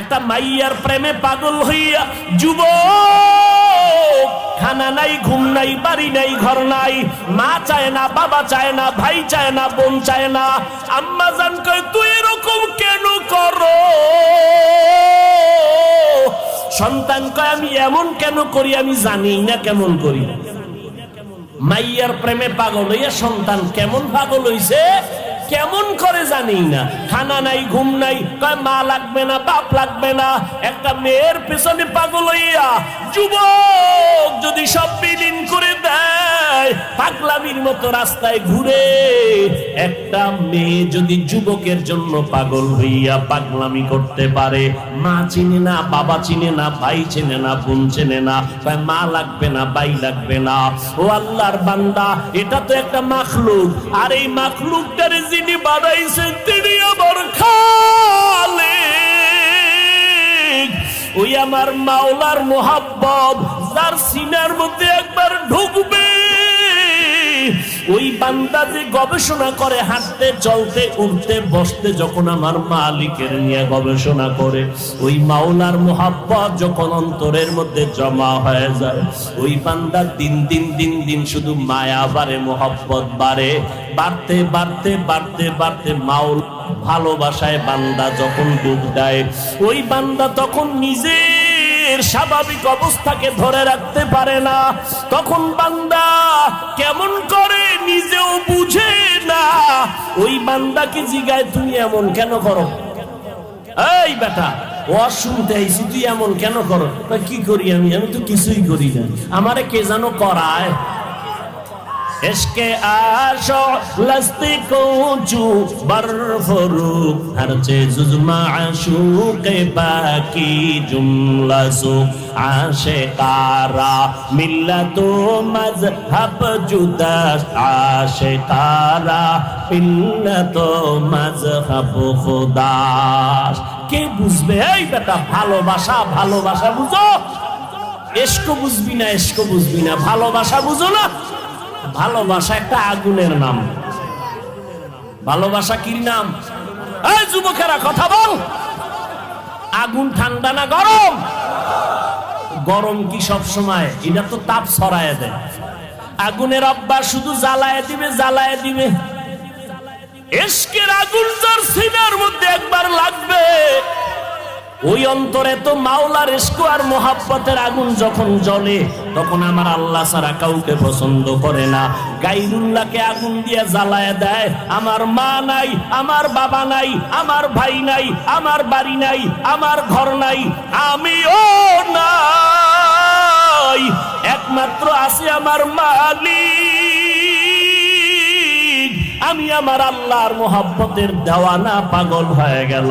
একটা মাইয়ার প্রেমে পাগল হইয়া যুব খানা নাই, ঘুম নাই, বাড়ি নাই, ঘর নাই, মা চায় না, বাবা চায় না, ভাই চায় না, বোন চায় না। আম্মা জান কয়, তুই এরকম কেন করো? সন্তান কয়, আমি এমন কেন করি, আমি জানি না কেমন করি? মাইয়ার প্রেমে পাগল হইয়া সন্তান কেমন পাগল হইছে? কেমন করে জানি না। খানা নাই, ঘুম নাই মা লাগবে না, বাপ লাগবে না। একটা মেয়ের পেছনে পাগল হইয়া যুবক যদি সব বিলীন করে দেয় পাগলামির মতো রাস্তায় ঘুরে একটা মেয়ে যদি যুবকের জন্য পাগল হইয়া পাগলামি করতে পারে, মা চিনে না, বাবা চিনে না, ভাই চিনে না, বোন চেনে না মা লাগবে না ভাই লাগবে না। ও আল্লাহর বান্দা, এটা তো একটা মাখলুক। আর এই মাখলুকটারে যিনি বানাইছেন, তিনি আমার খালে ওই আমার মাওলার মোহাব্বত, যার সিনার মধ্যে একবার ঢুকবে। ওই বান্দা যে গবেষণা করে, হাঁটতে, চলতে, উঠতে, বসতে, যখন আমার মালিকের নিয়ে গবেষণা করে, ওই মাওলার মোহাব্বত যখন অন্তরের মধ্যে জমা হয়ে যায়, ওই বান্দা দিন দিন দিন দিন শুধু মায়া বাড়ে, মোহাব্বত বাড়ে। বাড়তে বাড়তে বাড়তে বাড়তে মাওল ভালোবাসায় বান্দা যখন ডুব দেয়, ওই বান্দা তখন নিজের স্বাভাবিক অবস্থাকে ধরে রাখতে পারে না। তখন বান্দা বান্দাকে জিগায় তুমি এমন কেন করো? এই বেটা তুই এমন কেন করো? কি করি আমি? আমি তো কিছুই করি না। আমারে কে যেন করায়? এসকে আশো লস্তি কোচু বরফরুক হরচে জুজমা আশুকে বাকি জুমলা সুক আশে কারা মিল্লাতো মজহব জুদা আশে কারা মিল্লাতো মজহব খুদাস কে বুঝবে? এই বেটা ভালোবাসা ভালোবাসা বুঝো? এসকো বুঝবি না, এসকো বুঝবি না। ভালোবাসা বুঝো না? ভালোবাসা একটা আগুনের নাম। ভালোবাসা কি নাম? এই যুবকেরা, কথা বল। আগুন ঠান্ডা না গরম? গরম কি সব সময় এটা তো তাপ ছড়ায় দেয়। আগুনের অভ্যাস শুধু জ্বালায় দিবে জ্বালায় দিবে। এসকের আগুন যার সিনার মধ্যে একবার লাগবে ওই অন্তরে তো মাওলার ইস্কু আর মোহাব্বতের আগুন যখন জ্বলে, তখন আমার আল্লাহ ছাড়া কাউকে পছন্দ করে না। গাইরুল্লাহকে আগুন দিয়ে জ্বালায় দেয়, আমার মা নাই, আমার বাবা নাই, আমার ভাই নাই, আমার বাড়ি নাই, আমার ঘর নাই, আমিও নাই। একমাত্র আছে আমার মালিক। আমি আমার আল্লাহর মোহাব্বতের দেওয়ানা পাগল হয়ে গেলাম।